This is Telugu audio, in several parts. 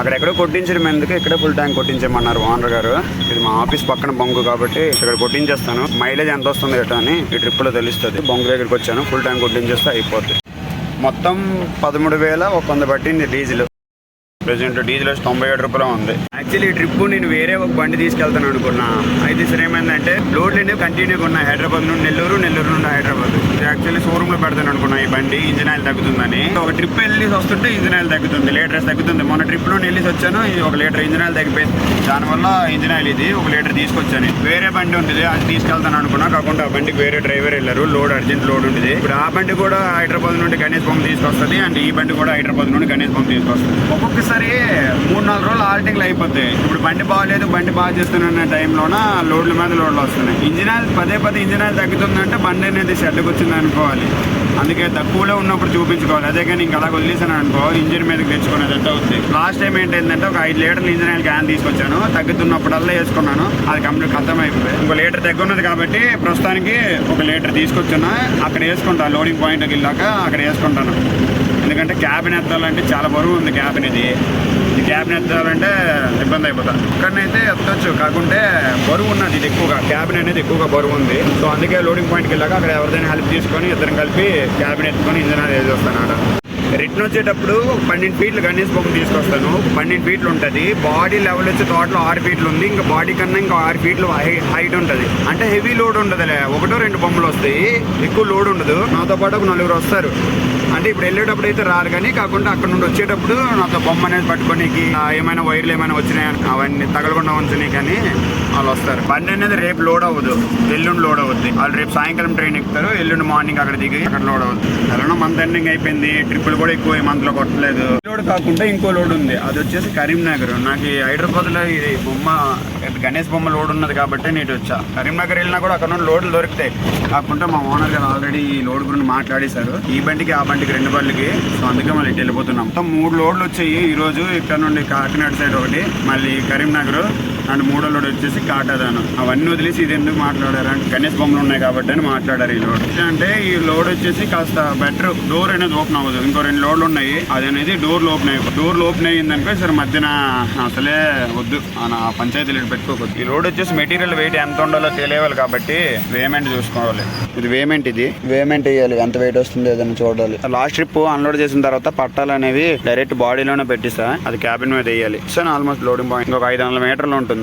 అక్కడెక్కడో కొట్టించడం ఎందుకు? ఇక్కడే ఫుల్ ట్యాంక్ కొట్టించమన్నారు ఓనర్ గారు. ఇది మా ఆఫీస్ పక్కన బొంగు కాబట్టి ఇక్కడ కొట్టించేస్తాను. మైలేజ్ ఎంత వస్తుంది ఎటో అని ఈ ట్రిప్లో తెలుస్తుంది. బొంగు దగ్గరికి వచ్చాను. ఫుల్ ట్యాంక్ కొట్టించేస్తే అయిపోతుంది మొత్తం పదమూడు వేల ఒక వంద పట్టింది డీజిల్. ప్రెసెంట్ డీజిల్ వచ్చి తొంభై ఏడు రూపాయలు ఉంది. యాక్చువల్లీ ఈ ట్రిప్ నేను వేరే ఒక బండి తీసుకెళ్తాను అనుకున్నా. అయితే సరే ఏమైందంటే లోడ్లు అనేవి కంటిన్యూగా ఉన్నాయి హైదరాబాద్ నుండి నెల్లూరు నెల్లూరు నుండి హైదరాబాద్. యాక్చువల్లీ షోరూమ్లో పెడతాను అనుకున్నా ఈ బండి ఇంజిన్ ఆయిల్ తగ్గుతుందని. ఒక ట్రిప్ వెళ్ళి వస్తుంటే ఇంజిన్ ఆయిల్ తగ్గుతుంది లీటర్స్ తగ్గుతుంది. మొన్న ట్రిప్లో వెళ్ళి వచ్చాను ఇది ఒక లీటర్ ఇంజిన్ ఆయిల్ తగ్గిపోయింది. దానివల్ల ఇంజిన్ ఆయిల్ ఇది ఒక లీటర్ తీసుకొచ్చాను. వేరే బండి ఉంటుంది అది తీసుకెళ్తాను అనుకున్నా. కాకుండా ఆ బండికి వేరే డ్రైవర్ వెళ్ళారు లోడ్ అర్జెంట్ లోడ్ ఉంటుంది. ఇప్పుడు ఆ బండి కూడా హైదరాబాద్ నుండి గణేష్ బొమ్మ తీసుకొస్తుంది అండ్ ఈ బండి కూడా హైదరాబాద్ నుండి గణేష్ బొమ్మ తీసుకొస్తుంది. ఒక్కొక్కసారి మూడు నాలుగు రోజులు ఆల్టింగ్లు అయిపోతాయి. ఇప్పుడు బండి బాగాలేదు బండి బాగా చేస్తున్న టైంలోన లోడ్ల మీద లోడ్లు వస్తున్నాయి. ఇంజిన్ ఆయిల్ పదే పదే ఇంజిన్ ఆయిల్ తగ్గుతుందంటే బండి అనేది షెడ్కి వచ్చింది అనుకోవాలి. అందుకే తక్కువలో ఉన్నప్పుడు చూపించుకోవాలి. అదే కానీ ఇంకా అలా వదిలేసాను అనుకో ఇంజిన్ మీదకి తెచ్చుకునేది ఎంత అవుతుంది లాస్ట్ టైం ఏంటంటే ఒక ఐదు లీటర్లు ఇంజిన్ ఆయిల్ క్యాన్ తీసుకొచ్చాను. తగ్గుతున్నప్పుడల్లా వేసుకున్నాను. అది కంప్లీట్ ఖతం అయిపోయింది ఇంకో లీటర్ తగ్గున్నది కాబట్టి ప్రస్తుతానికి ఒక లీటర్ తీసుకొచ్చున్నా అక్కడ వేసుకుంటాను లోడింగ్ పాయింట్కి వెళ్ళాక అక్కడ వేసుకుంటాను. ఎందుకంటే క్యాబిన్ ఎత్తాలంటే చాలా బరువు ఉంది క్యాబిన్ ఇది ఈ క్యాబిన్ ఎత్తాలంటే ఇబ్బంది అయిపోతుంది ఇక్కడనైతే ఎత్తచ్చు. కాకుంటే బరువు ఉన్నది ఇది ఎక్కువగా. క్యాబిన్ అనేది ఎక్కువగా బరువు ఉంది. సో అందుకే లోడింగ్ పాయింట్కి వెళ్ళాక అక్కడ ఎవరిదైనా హెల్ప్ తీసుకొని ఇద్దరం కలిపి క్యాబిన్ ఎత్తుకొని ఇంజన్ అది వేసేస్తాను ఆడ రిటర్న్ వచ్చేటప్పుడు పన్నెండు ఫీట్లు గణేష్ బొమ్మ తీసుకొస్తాను. పన్నెండు ఫీట్లు ఉంటుంది. బాడీ లెవెల్ వచ్చి టోటల్ ఆరు ఫీట్లు ఉంది. ఇంకా బాడీ కన్నా ఇంకా ఆరు ఫీట్లు హైట్ ఉంటుంది. అంటే హెవీ లోడ్ ఉండదులే. ఒకటో రెండు బొమ్మలు వస్తాయి. ఎక్కువ లోడ్ ఉండదు. నాతో పాటు ఒక నలుగురు వస్తారు. అంటే ఇప్పుడు వెళ్ళేటప్పుడు అయితే రారు కానీ కాకుండా అక్కడ నుండి వచ్చేటప్పుడు నాతో బొమ్మ అనేది పట్టుకోనికి ఏమైనా వైర్లు ఏమైనా వచ్చినాయి? అవన్నీ తగలకుండా ఉంచినాయి కానీ వాళ్ళు వస్తారు. బండి అనేది రేపు లోడ్ అవ్వదు. ఎల్లుండి లోడ్ అవుద్ది. వాళ్ళు రేపు సాయంకాలం ట్రైన్ ఎక్కుతారు. ఎల్లుండి మార్నింగ్ అక్కడ దిగి అక్కడ లోడ్ అవుద్ది. ఎలానో మంత్ ఎండింగ్ అయిపోయింది. ట్రిప్పులు కూడా ఎక్కువ ఈ మంత్లో కొట్టలేదు. లోడ్ కాకుండా ఇంకో లోడ్ ఉంది. అది వచ్చేసి కరీంనగర్. నాకు హైదరాబాద్లో ఇది బొమ్మ గణేష్ బొమ్మ లోడ్ ఉన్నది కాబట్టి నేను వచ్చా. కరీంనగర్ వెళ్ళినా కూడా అక్కడ నుండి లోడ్లు దొరుకుతాయి. కాకుండా మా ఓనర్ గారు ఆల్రెడీ ఈ లోడ్ గురించి మాట్లాడేశారు. ఈ బండికి ఆ బండికి రెండు బండ్లకి. సో అందుకే మళ్ళీ ఇటు వెళ్ళిపోతున్నాం. మొత్తం మూడు లోడ్లు వచ్చాయి. ఈ రోజు ఇక్కడ నుండి కాకినాడ సైడ్ ఒకటి. మళ్ళీ కరీంనగర్ అండ్ మూడో లోడ్ వచ్చేసి కాటాదాను. అవన్నీ వదిలేసి ఇది ఎందుకు మాట్లాడారు అంటే గణేష్ బొమ్మలు ఉన్నాయి కాబట్టి అని మాట్లాడారు ఈ లోడ్. అంటే ఈ లోడ్ వచ్చేసి కాస్త బెటర్ డోర్ అనేది ఓపెన్ అవ్వదు. ఇంకో రెండు లోడ్లు ఉన్నాయి. అది అనేది డోర్ ఓపెన్ అయ్యి డోర్ ఓపెన్ అయ్యిందనుకో సరే మధ్యన అసలే వద్దు. మన పంచాయతీలు పెట్టుకోకూడదు. ఈ లోడ్ వచ్చేసి మెటీరియల్ వెయిట్ ఎంత ఉండాలో తెలియవాలి కాబట్టి వేమెంట్ చూసుకోవాలి. ఇది వేమెంట్ ఇది. వేమెంట్ వేయాలి. ఎంత వెయిట్ వస్తుంది ఏదైనా చూడాలి. లాస్ట్ ట్రిప్ అన్లోడ్ చేసిన తర్వాత పట్టాలు అనేవి డైరెక్ట్ బాడీలోనే పెట్టిస్తా. అది క్యాబిన్ మీద వేయాలి. సో ఆల్మోస్ట్ లోడింగ్ పాయింట్ ఇంకొక ఐదు వందల మీటర్లు ఉంటుంది.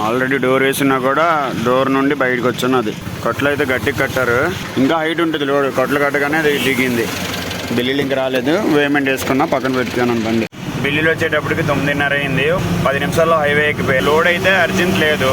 ఆల్రెడీ డోర్ వేసినా కూడా డోర్ నుండి బయటకు వచ్చినది కట్లు అయితే గట్టిగా కట్టారు. ఇంకా హైట్ ఉంటుంది. లోడ్ కట్లు కట్టగానే అది దిగింది. బిల్లీలు ఇంక రాలేదు. పేమెంట్ వేసుకున్నా పక్కన పెట్టుకున్నాను బండి. బిల్లులు వచ్చేటప్పటికి తొమ్మిదిన్నర అయింది. పది నిమిషాల్లో హైవే ఎక్కిపోయి. లోడ్ అయితే అర్జెంట్ లేదు.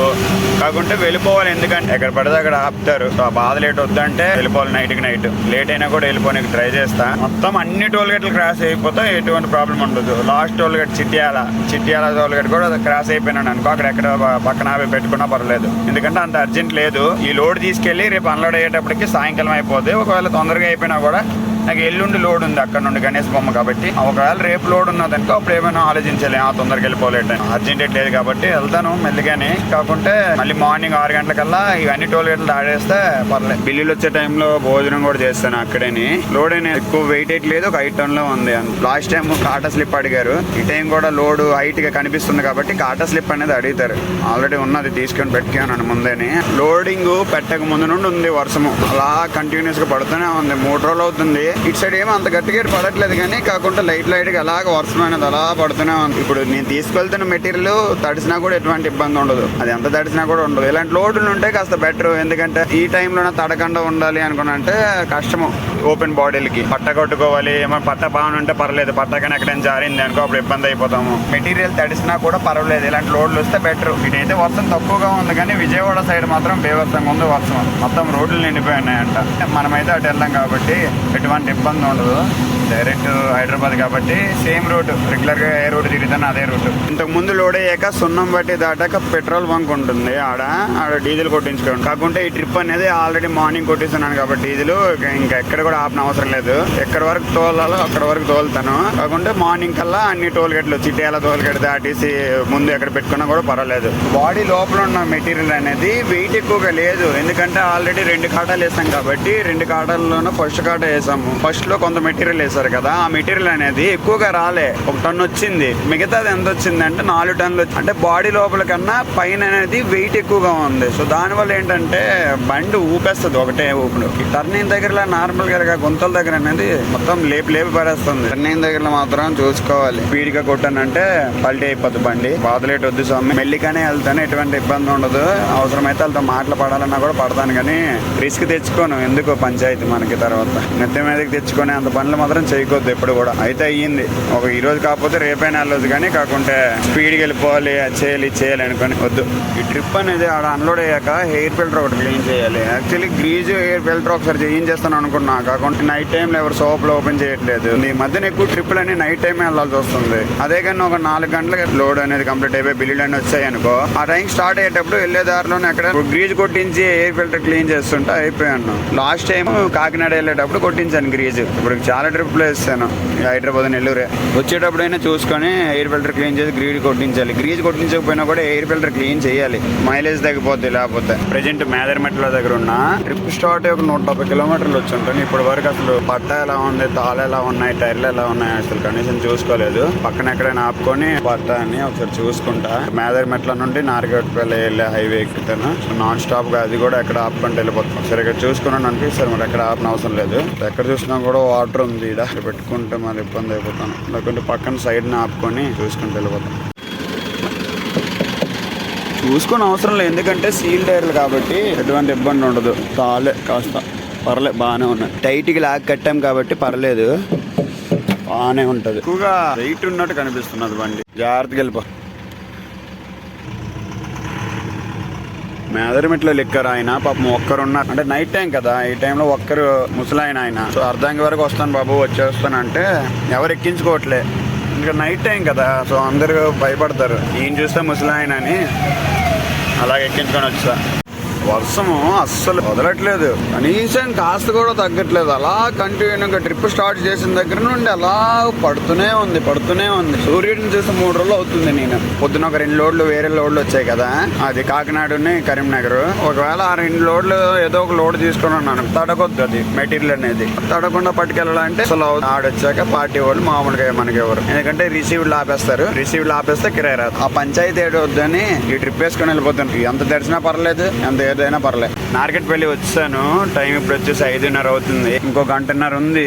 కాకుంటే వెళ్ళిపోవాలి. ఎందుకంటే ఎక్కడ పడితే అక్కడ ఆపుతారు. ఆ బాధ లేట్ వద్దంటే వెళ్ళిపోవాలి నైట్కి నైట్ లేట్ అయినా కూడా వెళ్ళిపోయి ట్రై చేస్తా. మొత్తం అన్ని టోల్ గేట్లు క్రాస్ అయిపోతే ఎటువంటి ప్రాబ్లం ఉండదు. Last toll gate Chityala. Chityala toll gate కూడా క్రాస్ అయిపోయినాను అనుకో అక్కడ ఎక్కడ పక్కన ఆపి పెట్టుకున్నా పర్లేదు ఎందుకంటే అంత అర్జెంట్ లేదు. ఈ లోడ్ తీసుకెళ్ళి రేపు అన్లోడ్ అయ్యేటప్పటికి సాయంకాలం అయిపోతుంది ఒకవేళ తొందరగా అయిపోయినా కూడా నాకు ఎల్లుండి లోడ్ ఉంది అక్కడ నుండి గణేష్ బొమ్మ కాబట్టి. ఒకవేళ రేపు లోడ్ ఉన్నదనుకో అప్పుడు ఏమైనా ఆలోచించలే. ఆ తొందరగా వెళ్ళిపోలేట. అర్జెంట్ లేదు కాబట్టి వెళ్తాను మెల్లిగానే. కాకుంటే మళ్ళీ మార్నింగ్ ఆరు గంటలకల్లా ఇవన్నీ టోల్ గేట్లు దాడేస్తే పర్లేదు. బిల్లులు వచ్చే టైంలో భోజనం కూడా చేస్తాను అక్కడేని. లోడ్ అయినా ఎక్కువ వెయిట్ లేదు ఒక హైట్లో ఉంది. లాస్ట్ టైం కాటా స్లిప్ అడిగారు. ఈ టైం కూడా లోడ్ హైట్గా కనిపిస్తుంది కాబట్టి కాటా స్లిప్ అనేది అడుగుతారు. ఆల్రెడీ ఉన్నది తీసుకొని పెట్టుకున్నాను ముందేని. లోడింగ్ పెట్టక ముందు నుండి ఉంది వర్షము. అలా కంటిన్యూస్గా పడుతూనే ఉంది. మూడు రోజులు అవుతుంది. ఇటు సైడ్ ఏమో అంత గట్టిగా పడట్లేదు కానీ కాకుండా లైట్ లైట్గా అలాగ వర్షం అనేది అలా పడుతూనే ఉంది. ఇప్పుడు నేను తీసుకెళ్తున్న మెటీరియల్ తడిసినా కూడా ఎటువంటి ఇబ్బంది ఉండదు. అది ఎంత తడిసినా కూడా ఉండదు. ఇలాంటి లోడ్లు ఉంటే కాస్త బెటర్ ఎందుకంటే ఈ టైంలోనే తడకుండా ఉండాలి అనుకున్నంటే కష్టము ఓపెన్ బాడీలకి పట్ట కొట్టుకోవాలి. ఏమో పట్ట బాగుంటే పర్లేదు. పట్ట కానీ ఎక్కడైనా జారింది అనుకో అప్పుడు ఇబ్బంది అయిపోతాము. మెటీరియల్ తడిసినా కూడా పర్వాలేదు. ఇలాంటి లోడ్లు వస్తే బెటర్ ఇదైతే వర్షం తక్కువగా ఉంది కానీ విజయవాడ సైడ్ మాత్రం బేవర్సంగా ఉంది వర్షం. మొత్తం రోడ్లు నిండిపోయి ఉన్నాయంట. మనమైతే అటు వెళ్ళాం కాబట్టి ఎటువంటి ఎలాంటి ఇబ్బంది ఉండదు. డైరెక్ట్ హైదరాబాద్ కాబట్టి సేమ్ రూట్ రెగ్యులర్గా ఏ రూట్ తిరుగుతాను అదే రూట్. ఇంతకు ముందు లోడ్ అయ్యాక సున్నం బట్టి దాటాక పెట్రోల్ బంక్ ఉంటుంది ఆడ ఆడ డీజిల్ కొట్టించుకోండి కాకుంటే ఈ ట్రిప్ అనేది ఆల్రెడీ మార్నింగ్ కొట్టిస్తున్నాను కాబట్టి డీజిల్ ఇంకా ఎక్కడ కూడా ఆపన అవసరం లేదు. ఎక్కడ వరకు తోలాలో అక్కడ వరకు తోలుతాను. కాకుంటే మార్నింగ్ కల్లా అన్ని టోల్ గేట్లు చిట్యాల టోల్ గేట్ దాటేసి ముందు ఎక్కడ పెట్టుకున్నా కూడా పర్వాలేదు. బాడీ లోపల ఉన్న మెటీరియల్ అనేది వెయిట్ ఎక్కువగా లేదు. ఎందుకంటే ఆల్రెడీ రెండు కాటాలు వేసాం కాబట్టి రెండు కాటాల్లోనూ ఫస్ట్ కాట వేసాము. ఫస్ట్లో కొంత మెటీరియల్ వేసాము చేస్తారు కదా ఆ మెటీరియల్ అనేది ఎక్కువగా రాలే. ఒక టన్ వచ్చింది. మిగతాది ఎంత వచ్చింది అంటే నాలుగు టన్నులు అంటే బాడీ లోపల కన్నా పైన అనేది వెయిట్ ఎక్కువగా ఉంది. సో దానివల్ల ఏంటంటే బండి ఊపేస్తుంది ఒకటే ఊపుడు టర్నింగ్ దగ్గర నార్మల్గా గుంతల దగ్గర అనేది మొత్తం లేపి లేపి పడేస్తుంది. టర్నింగ్ దగ్గర మాత్రం చూసుకోవాలి. స్పీడ్గా కొట్టానంటే పల్టీ అయిపోద్ది బండి. బాధలేట్ వద్దు స్వామి. మెల్లిగానే వెళ్తాను ఎటువంటి ఇబ్బంది ఉండదు. అవసరమైతే వాళ్ళతో మాటలు పడాలన్నా కూడా పడతాను. కానీ రిస్క్ తెచ్చుకోను. ఎందుకో పంచాయతీ మనకి తర్వాత. నెత్తి మీదకి తెచ్చుకొని అంత పనులు మాత్రం చేయకూడదు ఎప్పుడు కూడా. అయితే అయ్యింది. ఒక ఈ రోజు కాకపోతే రేపైనా వెళ్ళొద్దు కానీ కాకుంటే స్పీడ్కి వెళ్ళిపోవాలి అది చేయాలి చేయాలి అనుకొని వద్దు. ఈ ట్రిప్ అనేది ఆడ అన్లోడ్ అయ్యాక హెయిర్ ఫిల్టర్ ఒకటి క్లీన్ చేయాలి. యాక్చువల్లీ గ్రీజు హెయిర్ ఫిల్టర్ ఒకసారి చేయించేస్తాను అనుకున్నా. కాకుండా నైట్ టైంలో ఎవరు సోప్లు ఓపెన్ చేయట్లేదు. ఈ మధ్యన ఎక్కువ ట్రిప్పులు అన్ని నైట్ టైమే వెళ్ళాల్సి వస్తుంది. అదే కానీ ఒక నాలుగు గంటలకి లోడ్ అనేది కంప్లీట్ అయిపోయి బిల్లులు అన్ని వచ్చాయి అనుకో ఆ టైం స్టార్ట్ అయ్యేటప్పుడు వెళ్ళే దారిలోనే అక్కడ గ్రీజ్ కొట్టించి ఎయిర్ ఫిల్టర్ క్లీన్ చేస్తుంటే అయిపోయాను. లాస్ట్ టైం కాకినాడ వెళ్ళేటప్పుడు కొట్టించాను గ్రీజ్. ఇప్పుడు చాలా ట్రిప్ ట్రిప్లు వేస్తాను. హైదరాబాద్ నెల్లూరే. వచ్చేటప్పుడైనా చూసుకొని ఎయిర్ ఫిల్టర్ క్లీన్ చేసి గ్రీజ్ కొట్టించాలి. గ్రీజ్ కొట్టించకపోయినా కూడా ఎయిర్ ఫిల్టర్ క్లీన్ చేయాలి. మైలేజ్ తగ్గిపోద్ది లేకపోతే. ప్రజెంట్ మేదరమెట్ల దగ్గర ఉన్న ట్రిప్ స్టార్ట్ ఒక నూట డెబ్బై కిలోమీటర్లు వచ్చి ఉంటాను. ఇప్పటి వరకు అసలు పట్ట ఎలా ఉంది తాళ ఎలా ఉన్నాయి టైర్లు ఎలా ఉన్నాయి అసలు కనీసం చూసుకోలేదు. పక్కన ఎక్కడైనా ఆపుకొని పట్ట అని ఒకసారి చూసుకుంటా. మేదరమెట్ల నుండి నార్గట్పల్లి వెళ్ళే హైవే ఎక్కుతాను. నాన్ స్టాప్గా అది కూడా ఎక్కడ ఆపుకుంటూ వెళ్ళిపోతాం. ఒకసారి ఇక్కడ చూసుకున్నాను అనిపిస్తారు మరి ఎక్కడ ఆపన అవసరం లేదు. ఎక్కడ చూసినా కూడా వాటర్ ఉంది. ఈడ పెట్టుకుంటే మరి ఇబ్బంది అయిపోతాను. లేకుంటే పక్కన సైడ్ ఆపుకొని చూసుకుంటూ వెళ్ళిపోతాం చూసుకొని అవసరం లేదు. ఎందుకంటే సీల్ టైర్లు కాబట్టి ఎటువంటి ఇబ్బంది ఉండదు. తాలే కాస్త. పర్లే బాగానే ఉన్నాయి. టైట్కి లాగ్ కట్టాం కాబట్టి పర్లేదు. బాగానే ఉంటుంది. ఎక్కువగా వెయిట్ ఉన్నట్టు కనిపిస్తున్నది బండి. జాగ్రత్తగా వెళ్ళిపో. మేదరమిట్లో లెక్కరు ఆయన? పాపం ఒక్కరు ఉన్నారు అంటే నైట్ టైం కదా ఈ టైంలో ఒక్కరు ముసలాయన ఆయన. సో అర్ధాంగి వరకు వస్తాను బాబు వచ్చేస్తానంటే ఎవరు ఎక్కించుకోవట్లే. ఇంకా నైట్ టైం కదా సో అందరూ భయపడతారు. ఈయన చూస్తే ముసలాయన అని అలాగే ఎక్కించుకొని వచ్చా. వర్షము అస్సలు వదలట్లేదు. కనీసం కాస్త కూడా తగ్గట్లేదు. అలా కంటిన్యూగా ట్రిప్ స్టార్ట్ చేసిన దగ్గర నుండి అలా పడుతూనే ఉంది పడుతూనే ఉంది. సూర్యుడిని చూసి మూడు రోజులు అవుతుంది నేను. పొద్దున ఒక రెండు లోడ్లు వేరే లోడ్లు వచ్చాయి కదా. అది కాకినాడని కరీంనగర్. ఒకవేళ ఆ రెండు లోడ్లు ఏదో ఒక లోడ్ తీసుకుని ఉన్నాను. తడగొద్దు అది మెటీరియల్ అనేది. తడకుండా పట్టుకెళ్ళాలంటే అసలు ఆడొచ్చాక పార్టీ వాళ్ళు మామూలుగా మనకి ఎవరు. ఎందుకంటే రిసీవ్డ్ ఆపేస్తారు. రిసీవ్డ్ ఆపేస్తే కిరాయి రాదు. ఆ పంచాయతీ ఏడు వద్దని ఈ ట్రిప్ వేసుకొని వెళ్ళిపోతాను. ఎంత తెరిచినా పర్లేదు ఎంత ఏదైనా పర్లేదు నార్కెట్పల్లి వచ్చాను. టైం ఇప్పుడు వచ్చేసి ఐదున్నర అవుతుంది. ఇంకో గంటన్నర ఉంది.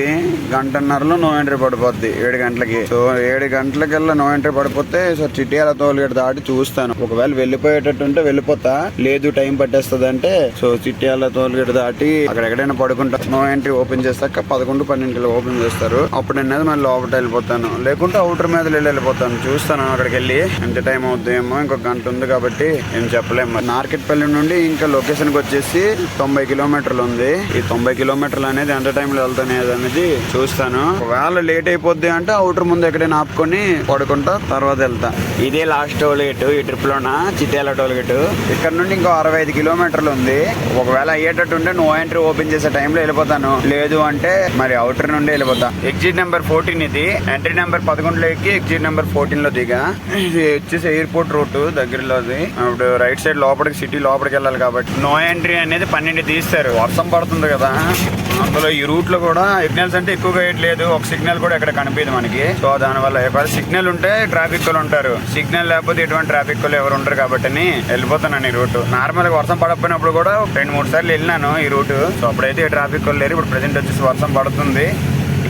గంటన్నరలో నో ఎంట్రీ పడిపోద్ది. ఏడు గంటలకి. సో ఏడు గంటలకల్లా నో ఎంట్రీ పడిపోతే సో చిట్యాల తోలుగేట దాటి చూస్తాను. ఒకవేళ వెళ్ళిపోయేటట్టు ఉంటే వెళ్ళిపోతా. లేదు టైం పట్టేస్తుంది అంటే సో చిట్యాల తోలుగేట దాటి అక్కడ ఎక్కడైనా పడుకుంటా. నో ఎంట్రీ ఓపెన్ చేస్తాక పదకొండు పన్నెండుకి ఓపెన్ చేస్తారు. అప్పుడు అనేది మళ్ళీ లోపల వెళ్ళిపోతాను. లేకుంటే అవుటర్ మీద వెళ్ళి వెళ్ళిపోతాను. చూస్తాను అక్కడికి వెళ్ళి ఎంత టైం అవుతుందేమో ఇంకొక గంట ఉంది కాబట్టి ఏం చెప్పలేము నార్కెట్పల్లి నుండి ఇంకా లొకేషన్కి వచ్చేసి తొంభై కిలోమీటర్లు ఉంది. ఈ తొంభై కిలోమీటర్లు అనేది ఎంత టైంలో వెళ్తానే అనేది చూస్తాను. ఒకవేళ లేట్ అయిపోద్ది అంటే అవుటర్ ముందు ఎక్కడైనా ఆపుకొని పడుకుంటా తర్వాత వెళ్తా. ఇదే లాస్ట్ టోల్ గేట్ ఈ ట్రిప్ లోన? చిట్యాల టోల్ గేట్ ఇక్కడ నుండి ఇంకో అరవై ఐదు కిలోమీటర్లు ఉంది. ఒకవేళ అయ్యేటట్టు ఉంటే నో ఎంట్రీ ఓపెన్ చేసే టైంలో వెళ్ళిపోతాను. లేదు అంటే మరి అవుటర్ నుండి వెళ్ళిపోతా. ఎగ్జిట్ నెంబర్ ఫోర్టీన్ ఇది. ఎంట్రీ నెంబర్ పదకొండులో ఎక్కి ఎగ్జిట్ నెంబర్ ఫోర్టీన్లో దిగా. ఇది వచ్చేసి ఎయిర్పోర్ట్ రూట్ దగ్గరలోది. ఇప్పుడు రైట్ సైడ్ లోపలికి సిటీ లోపలికి వెళ్ళాలి కాబట్టి నో ఎంట్రీ అనేది పన్నెండు తీస్తారు. వర్షం పడుతుంది కదా. అందులో ఈ రూట్లో కూడా సిగ్నల్స్ అంటే ఎక్కువగా వేయట్లేదు ఒక సిగ్నల్ కూడా ఇక్కడ కనిపించదు మనకి. సో దానివల్ల వల్ల సిగ్నల్ ఉంటే ట్రాఫిక్ ఉంటారు. సిగ్నల్ లేకపోతే ఎటువంటి ట్రాఫిక్ వాళ్ళు ఎవరు ఉంటారు కాబట్టి వెళ్ళిపోతున్నాను ఈ రూట్. నార్మల్గా వర్షం పడకపోయినప్పుడు కూడా రెండు మూడు సార్లు వెళ్ళినాను ఈ రూట్. సో అప్పుడైతే ట్రాఫిక్ వాళ్ళు లేరు. ఇప్పుడు ప్రెసెంట్ వచ్చేసి వర్షం పడుతుంది.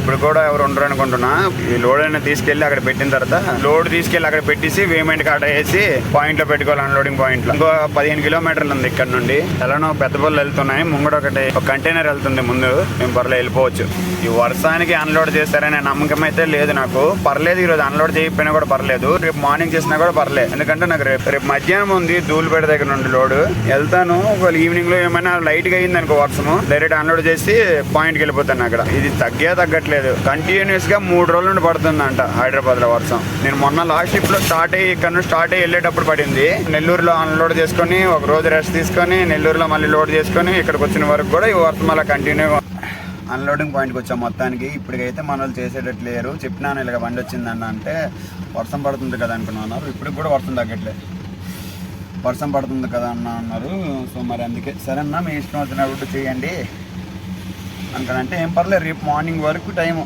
ఇప్పుడు కూడా ఎవరు ఉండరు అనుకుంటున్నా. ఈ లోడ్ అయినా తీసుకెళ్ళి అక్కడ పెట్టిన తర్వాత లోడ్ తీసుకెళ్ళి అక్కడ పెట్టేసి పేమెంట్ కార్డ్ వేసి పాయింట్లో పెట్టుకోవాలి అన్లోడింగ్ పాయింట్లో. ఇంకో పదిహేను కిలోమీటర్లు ఉంది ఇక్కడ నుండి. ఎలానో పెద్ద బళ్ళు వెళ్తున్నాయి. ముంగడ ఒకటి ఒక కంటైనర్ వెళ్తుంది ముందు. మేము పర్లేదు వెళ్ళిపోవచ్చు. ఈ వర్షానికి అన్లోడ్ చేస్తారనే నమ్మకం అయితే లేదు నాకు. పర్లేదు ఈ రోజు అన్లోడ్ చేయకపోయినా కూడా పర్లేదు. రేపు మార్నింగ్ చేసినా కూడా పర్లేదు ఎందుకంటే నాకు రేపు రేపు మధ్యాహ్నం ఉంది ధూళిపేట దగ్గర నుండి లోడ్. వెళ్తాను. ఒకవేళ ఈవినింగ్లో ఏమైనా లైట్గా అయింది అనుకో వర్షము డైరెక్ట్ అన్లోడ్ చేసి పాయింట్కి వెళ్ళిపోతాను అక్కడ. ఇది తగ్గే తగ్గట్లేదు. కంటిన్యూస్ కంటిన్యూస్గా మూడు రోజుల నుండి పడుతుందంట హైదరాబాద్లో వర్షం. నేను మొన్న లాస్ట్ షిప్లో స్టార్ట్ అయ్యి ఇక్కడ నుంచి స్టార్ట్ అయ్యి వెళ్ళేటప్పుడు పడింది. నెల్లూరులో అన్లోడ్ చేసుకొని ఒక రోజు రెస్ట్ తీసుకొని నెల్లూరులో మళ్ళీ లోడ్ చేసుకొని ఇక్కడికి వచ్చిన వరకు కూడా ఈ వర్షం అలా కంటిన్యూ అన్లోడింగ్ పాయింట్కి వచ్చాం మొత్తానికి. ఇప్పటికైతే మన వాళ్ళు చేసేటట్లు లేరు. చెప్పినాను ఇలాగ బండి వచ్చిందన్న అంటే వర్షం పడుతుంది కదా అనుకున్నారు ఇప్పటికి కూడా వర్షం తగ్గట్లేదు వర్షం పడుతుంది కదా అన్న అన్నారు. సో మరి అందుకే సరే అన్న మీ ఇష్టం వచ్చినప్పుడు చేయండి. అందుకనంటే ఏం పర్లేదు రేపు మార్నింగ్ వరకు టైం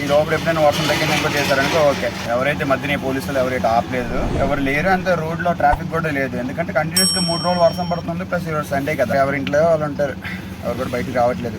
ఈ లోపల ఎప్పుడైనా వర్షం తగ్గినాక చేశారనుకో ఓకే. ఎవరైతే మధ్యనే పోలీసులు ఎవరైతే ఆపలేదు ఎవరు లేరు అంత రోడ్లో ట్రాఫిక్ కూడా లేదు. ఎందుకంటే కంటిన్యూస్గా మూడు రోజులు వర్షం పడుతుంది ప్లస్ ఈరోజు సండే కదా. ఎవరింట్లో వాళ్ళు ఉంటారు ఎవరు కూడా బయటికి రావట్లేదు.